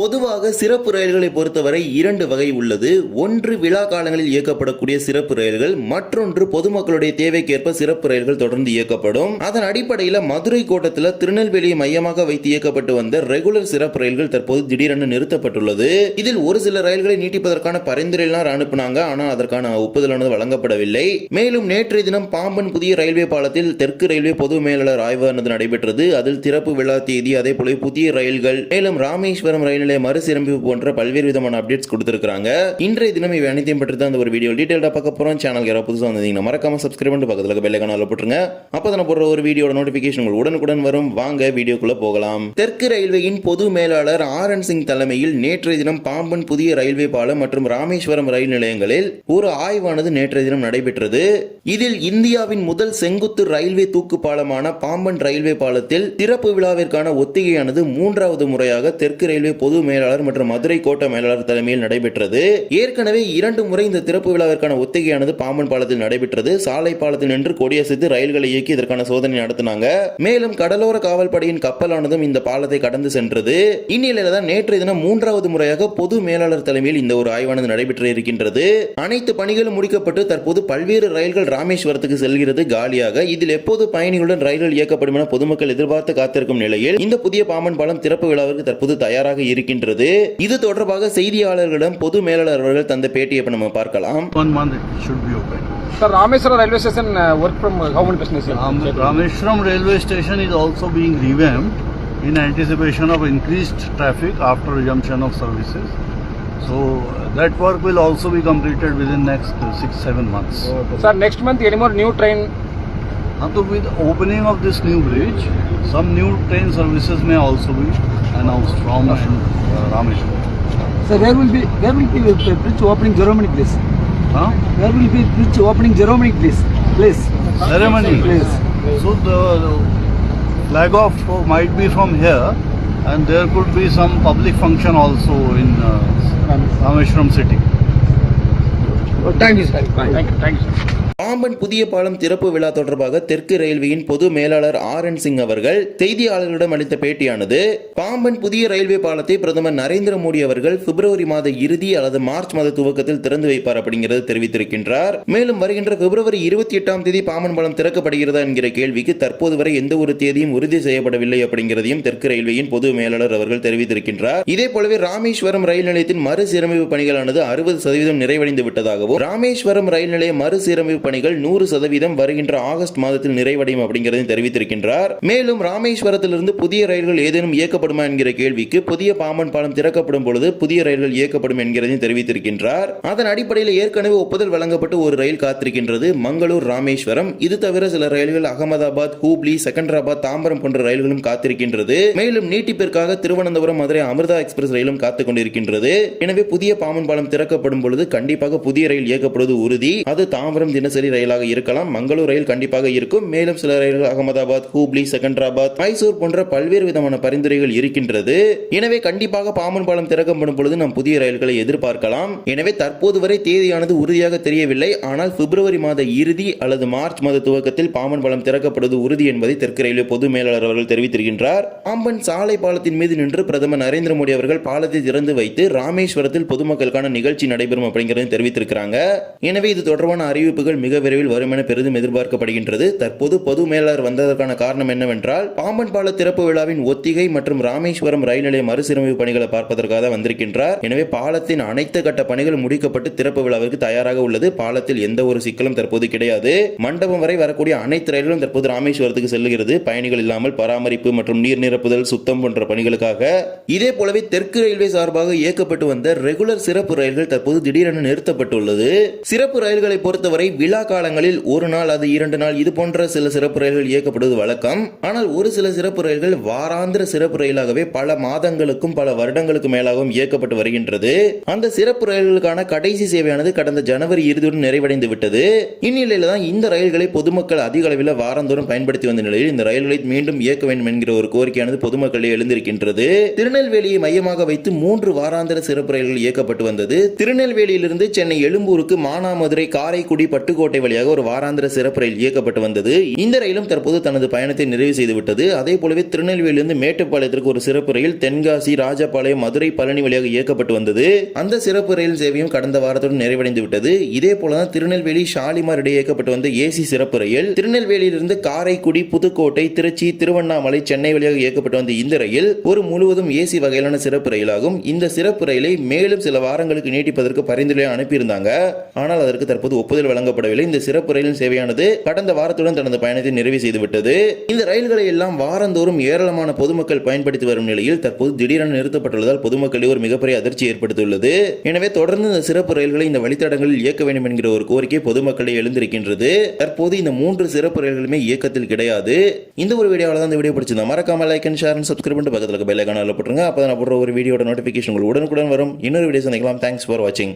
பொதுவாக சிறப்பு ரயில்களை பொறுத்தவரை இரண்டு வகை உள்ளது. ஒன்று விழா காலங்களில் இயக்கப்படக்கூடிய சிறப்பு ரயில்கள் மற்றொன்று பொதுமக்களுடைய தேவைக்கேற்ப சிறப்பு ரயில்கள் தொடர்ந்து இயக்கப்படும். அதன் அடிப்படையில் மதுரை கோட்டத்தில் திருநெல்வேலியை மையமாக வைத்து இயக்கப்பட்டு வந்த ரெகுலர் சிறப்பு ரயில்கள் தற்போது திடீரென நிறுத்தப்பட்டுள்ளது. இதில் ஒரு சில ரயில்களை நீட்டிப்பதற்கான பரிந்துரைலாம் அனுப்புனாங்க. ஆனால் அதற்கான ஒப்புதலானது வழங்கப்படவில்லை. மேலும் நேற்றைய தினம் பாம்பன் புதிய ரயில்வே பாலத்தில் தெற்கு ரயில்வே பொது மேலாளர் ஆய்வானது நடைபெற்றது. அதில் திறப்பு விழா தேதி அதே போல புதிய ரயில்கள் மேலும் ராமேஸ்வரம் ரயில் நிலைய மறுசீரமைப்பு போன்ற பல்வேறு விதமான அப்டேட்ஸ் கொடுத்துருக்காங்க இன்றைய தினம் இவை அனைத்தையும் பற்றி தான் அந்த ஒரு வீடியோ டீட்டெயிலாக பார்க்க போகிறோம் சேனல் யாராவது புதுசாக வந்தீங்கன்னா மறக்காம சப்ஸ்கிரைப் பண்ணி பக்கத்தில் பெல்லை கனால போட்டுருங்க. அப்போ தான் போடுற ஒரு வீடியோட நோட்டிஃபிகேஷன் உங்களுக்கு உடனுக்குடன் வரும். வாங்க வீடியோக்குள்ளே போகலாம். தெற்கு ரயில்வேயின் பொது மேலாளர் ஆர் என் சிங் தலைமையில் நேற்றைய தினம் பாம்பன் புதிய ரயில்வே பாலம் மற்றும் ராமேஸ்வரம் ரயில் நிலையங்களில் ஒரு ஆய்வானது நேற்றைய தினம் நடைபெற்றது. இதில் இந்தியாவின் முதல் செங்குத்து ரயில்வே தூக்கு பாலமான பாம்பன் ரயில்வே பாலத்தில் திறப்பு விழாவிற்கான ஒத்திகையானது மூன்றாவது முறையாக தெற்கு ரயில்வே பொது மேலாளர் மற்றும் மதுரை கோட்ட மேலாளர் தலைமையில் நடைபெற்றது. ஏற்கனவே இரண்டு முறை இந்த திறப்பு விழாவிற்கான ஒத்திகையானது பாம்பன் பாலத்தில் நடைபெற்றது. சாலை பாலத்தில் நின்று கொடியசைத்து ரயில்களை இயக்கி இதற்கான சோதனை நடத்தினாங்க. மேலும் கடலோர காவல் படையின் கப்பலானதும் இந்த பாலத்தை கடந்து சென்றது. இந்நிலையில தான் நேற்றைய தினம் மூன்றாவது முறையாக பொது மேலாளர் தலைமையில் இந்த ஒரு ஆய்வானது நடைபெற்று இருக்கின்றது. அனைத்து பணிகளும் முடிக்கப்பட்டு தற்போது பல்வேறு ரயில்கள் ராமேஸ்வரத்துக்கு செல்கிறது காலியாக. இதில் எப்போது பயணிகளுடன் ரயில்கள் இயக்கப்படும் என பொதுமக்கள் எதிர்பார்த்து காத்திருக்கும் நிலையில் இந்த புதிய பாம்பன் பாலம் திறப்பு விழாவிற்கு தற்போது தயாராக இருக்கின்றது இது தொடர்பாக செய்தியாளர்களிடம் பொது மேலாளர் அவர்கள் தந்த பேட்டியை இப்ப நம்ம பார்க்கலாம். Sir, railway station uh, work from uh, how many percent is it? Um, Rameshwaram railway station is also being revamped in anticipation of increased traffic after resumption of services. So uh, that work will also be completed within next uh, six seven months. Sir, next month any more new train? Uh, so with the opening of this new bridge, some new train services may also be announced from uh, Rameshwaram. So where will be where will be the bridge opening ceremony place? Huh? Where will be bridge opening ceremony place? Place. Ceremony. Place. So the, the flag off might be from here, and there could be some public function also in uh, Rameshwaram city. Oh, thank you, sir. Thank you, thank you, sir. Pamban புதிய பாலம் திறப்பு விழா தொடர்பாக தெற்கு ரயில்வேயின் பொது மேலாளர் R N Singh அவர்கள் செய்தியாளர்களிடம் அளித்த பேட்டியானது பாம்பன் புதிய ரயில்வே பாலத்தை பிரதமர் நரேந்திர மோடி அவர்கள் பிப்ரவரி மாத இறுதி அல்லது மார்ச் மாத துவக்கத்தில் திறந்து வைப்பார் அப்படிங்கிறது தெரிவித்திருக்கின்றார். மேலும் வருகின்ற பிப்ரவரி இருபத்தி எட்டாம் தேதி பாம்பன் பாலம் திறக்கப்படுகிறதா என்கிற கேள்விக்கு தற்போது வரை எந்த ஒரு தேதியும் உறுதி செய்யப்படவில்லை அப்படிங்கிறதையும் தெற்கு ரயில்வேயின் பொது மேலாளர் அவர்கள் தெரிவித்திருக்கின்றார். இதே போலவே ராமேஸ்வரம் ரயில் நிலையத்தின் மறுசீரமைப்பு பணிகளானது அறுபது சதவீதம் நிறைவடைந்து விட்டதாகவும் ராமேஸ்வரம் ரயில் நிலைய மறுசீரமைப்பு பணிகள் நூறு சதவீதம் வருகின்ற ஆகஸ்ட் மாதத்தில் நிறைவடையும் அப்படிங்கிறதையும் தெரிவித்திருக்கின்றார். மேலும் ராமேஸ்வரத்திலிருந்து புதிய ரயில்கள் ஏதேனும் இயக்கப்படுமா என்கிற கேள்விக்கு புதிய பாம்பன் பாலம் திறக்கப்படும் பொழுது புதிய ரயில்கள் இயக்கப்படும் என்கிறதையும் தெரிவித்திருக்கின்றார். அதன் அடிப்படையில் ஏற்கனவே ஒப்புதல் வழங்கப்பட்டு ஒரு ரயில் காத்திருக்கின்றது மங்களூர் ராமேஸ்வரம். இது தவிர சில ரயில்கள் அகமதாபாத் ஹூப்ளி செகண்டராபாத் தாம்பரம் போன்ற ரயில்களும் காத்திருக்கின்றது. மேலும் நீட்டிப்பிற்காக திருவனந்தபுரம் மதுரை அமிர்தா எக்ஸ்பிரஸ் ரயிலும் காத்துக் கொண்டிருக்கின்றது. எனவே புதிய பாம்பன் பாலம் திறக்கப்படும் பொழுது கண்டிப்பாக புதிய ரயில் இயக்கப்படுவது உறுதி. அது தாம்பரம் தினசரி தினசரி ரயிலாக இருக்கலாம். மங்களூர் ரயில் கண்டிப்பாக இருக்கும். மேலும் சில ரயில்கள் அகமதாபாத் ஹூப்ளி செகண்டராபாத் மைசூர் போன்ற பல்வேறு விதமான பரிந்துரைகள் இருக்கின்றது. எனவே கண்டிப்பாக பாம்பன் பாலம் திறக்கப்படும் பொழுது நாம் புதிய ரயில்களை எதிர்பார்க்கலாம். எனவே தற்போது வரை தேதியானது உறுதியாக தெரியவில்லை. ஆனால் பிப்ரவரி மாத இறுதி அல்லது மார்ச் மாத துவக்கத்தில் பாம்பன் பாலம் திறக்கப்படுவது உறுதி என்பதை தெற்கு ரயில்வே பொது மேலாளர் அவர்கள் தெரிவித்திருக்கின்றார். பாம்பன் சாலை பாலத்தின் மீது நின்று பிரதமர் நரேந்திர மோடி அவர்கள் பாலத்தை திறந்து வைத்து ராமேஸ்வரத்தில் பொதுமக்களுக்கான நிகழ்ச்சி நடைபெறும் அப்படிங்கிறது தெரிவித்திருக்கிறாங்க. எனவே இது தொடர்பான அறிவிப்புகள் மிக விரைவில் வரும் என பெரிதும் எதிர்பார்க்கப்படுகின்றது. தற்போது பொது மேலாளர் வந்ததற்கான காரணம் என்னவென்றால் பாம்பன் பால திறப்பு விழாவின் ஒத்திகை மற்றும் ராமேஸ்வரம் ரயில் நிலைய மறுசீரமைப்பு பணிகளை பார்ப்பதற்காக வந்திருக்கின்றார். எனவே பாலத்தின் அனைத்து கட்ட பணிகள் முடிக்கப்பட்டு திறப்பு விழாவிற்கு தயாராக உள்ளது. பாலத்தில் எந்த ஒரு சிக்கலும் தற்போது கிடையாது. மண்டபம் வரை வரக்கூடிய அனைத்து ரயில்களும் தற்போது ராமேஸ்வரத்துக்கு செல்லுகிறது. பயணிகள் இல்லாமல் பராமரிப்பு மற்றும் நீர் நிரப்புதல் சுத்தம் போன்ற பணிகளுக்காக இதே போலவே தெற்கு ரயில்வே சார்பாக இயக்கப்பட்டு வந்த ரெகுலர் சிறப்பு ரயில்கள் தற்போது திடீரென நிறுத்தப்பட்டுள்ளது. சிறப்பு ரயில்களை பொறுத்தவரை விழா காலங்களில் ஒரு நாள் அது இரண்டு நாள் இது போன்ற சில சிறப்பு ரயில்கள் இயக்கப்படுவது வழக்கம். ஆனால் ஒரு சில சிறப்பு ரயில்கள் வாராந்திர சிறப்பு ரயிலாகவே பல மாதங்களுக்கும் பல வருடங்களுக்கு மேலாகவும் இயக்கப்பட்டு வருகின்றது. அந்த சிறப்பு ரயில்களுக்கான கடைசி சேவையானது கடந்த ஜனவரி இறுதியுடன் நிறைவடைந்து விட்டது. இந்நிலையில தான் இந்த ரயில்களை பொதுமக்கள் அதிக அளவில் வாரந்தோறும் பயன்படுத்தி வந்த நிலையில் இந்த ரயில்களை மீண்டும் இயக்க வேண்டும் என்கிற ஒரு கோரிக்கையானது பொதுமக்களே எழுந்திருக்கின்றது. திருநெல்வேலியை மையமாக வைத்து மூன்று வாராந்திர சிறப்பு ரயில்கள் இயக்கப்பட்டு வந்தது. திருநெல்வேலியிலிருந்து சென்னை எழும்பூருக்கு மானாமதுரை காரைக்குடி பட்டுக்கோட்டை புதுக்கோட்டை வழியாக ஒரு வாராந்திர சிறப்பு ரயில் இயக்கப்பட்டு வந்தது. இந்த ரயிலும் தற்போது தனது பயணத்தை நிறைவு செய்துவிட்டது. அதே போலவே திருநெல்வேலியிலிருந்து மேட்டுப்பாளையத்திற்கு ஒரு சிறப்பு ரயில் தென்காசி ராஜபாளையம் மதுரை பழனி வழியாக இயக்கப்பட்டு வந்தது. அந்த சிறப்பு ரயில் சேவையும் கடந்த வாரத்துடன் நிறைவடைந்து விட்டது இதே போலதான் திருநெல்வேலி ஷாலிமார் இடையே இயக்கப்பட்டு வந்த ஏசி சிறப்பு ரயில் திருநெல்வேலியிலிருந்து காரைக்குடி புதுக்கோட்டை திருச்சி திருவண்ணாமலை சென்னை வழியாக இயக்கப்பட்டு வந்த இந்த ரயில் ஒரு முழுவதும் ஏசி வகையிலான சிறப்பு ரயிலாகும். இந்த சிறப்பு ரயிலை மேலும் சில வாரங்களுக்கு நீட்டிப்பதற்கு பரிந்துரை அனுப்பியிருந்தாங்க. ஆனால் அதற்கு தற்போது ஒப்புதல் வழங்கப்படவில்லை. இந்த சிறப்பு ரயில் சேவையானது கடந்த வாரத்துடன் தனது பயணத்தை நிறைவு செய்துவிட்டது. இந்த ரயில்களை எல்லாம் வாரந்தோறும் ஏராளமான பொதுமக்கள் பயன்படுத்தி வரும் நிலையில் தற்போது திடீரென நிறுத்தப்பட்டுள்ளதால் பொதுமக்களிடையே ஒரு மிகப்பெரிய அதிர்ச்சி ஏற்படுத்தியுள்ளது. எனவே தொடர்ந்து இந்த சிறப்பு ரயில்களை இந்த வழித்தடங்களில் இயக்க வேண்டும் என்கிற ஒரு கோரிக்கை பொதுமக்களிடையே எழுந்திருக்கின்றது. தற்போது இந்த மூன்று சிறப்பு ரயில்களுமே இயக்கத்தில் கிடையாது. இந்த ஒரு வீடியோவில் தான் இந்த வீடியோ பிடிச்சிருந்தா மறக்காம like and share and subscribe பண்ணிட்டு பக்கத்தில் பெல் ஐக்கான போட்டுருங்க அப்போ நான் போடுற ஒரு வீடியோட நோட்டிஃபிகேஷன் உங்களுக்கு உடனுக்குடன் வரும். இன்னொரு வீடியோ சந்திக்கலாம். தேங்க்ஸ் ஃபார் வாட்சிங்